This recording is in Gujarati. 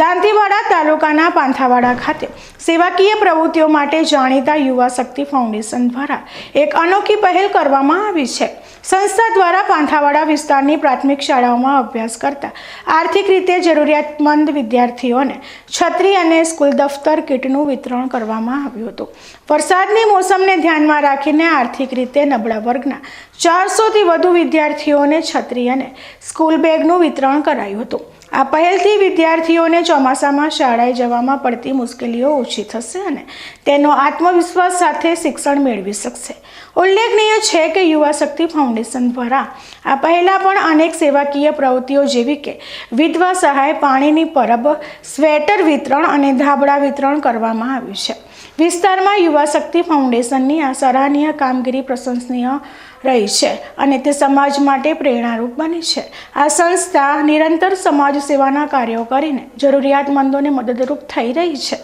દાંતીવાડા તાલુકાના પાંથાવાડા ખાતે સેવાકીય પ્રવૃત્તિઓ માટે જાણીતા યુવા શક્તિ ફાઉન્ડેશન દ્વારા એક અનોખી પહેલ કરવામાં આવી છે. સંસ્થા દ્વારા પાંથાવાડા વિસ્તારની પ્રાથમિક શાળાઓમાં અભ્યાસ કરતા આર્થિક રીતે જરૂરિયાતમંદ વિદ્યાર્થીઓને છત્રી અને સ્કૂલ દફતર કીટનું વિતરણ કરવામાં આવ્યું હતું. વરસાદની મોસમને ધ્યાનમાં રાખીને આર્થિક રીતે નબળા વર્ગના ચારસોથી વધુ વિદ્યાર્થીઓને છત્રી અને સ્કૂલ બેગનું વિતરણ કરાયું હતું. આ પહેલથી વિદ્યાર્થીઓને ચોમાસામાં શાળાએ જવામાં પડતી મુશ્કેલીઓ ઓછી થશે અને તેનો આત્મવિશ્વાસ સાથે શિક્ષણ મેળવી શકશે. ઉલ્લેખનીય છે કે યુવા શક્તિ ફાઉન્ડેશન દ્વારા આ પહેલાં પણ અનેક સેવાકીય પ્રવૃત્તિઓ જેવી કે વિધવા સહાય, પાણીની પરબ, સ્વેટર વિતરણ અને ધાબળા વિતરણ કરવામાં આવ્યું છે. વિસ્તારમાં યુવા શક્તિ ફાઉન્ડેશનની આ સરાહનીય કામગીરી પ્રશંસનીય રહી છે અને તે સમાજ માટે પ્રેરણારૂપ બની છે. આ સંસ્થા નિરંતર સમાજ સેવાના કાર્યો કરીને જરૂરિયાતમંદોને મદદરૂપ થઈ રહી છે.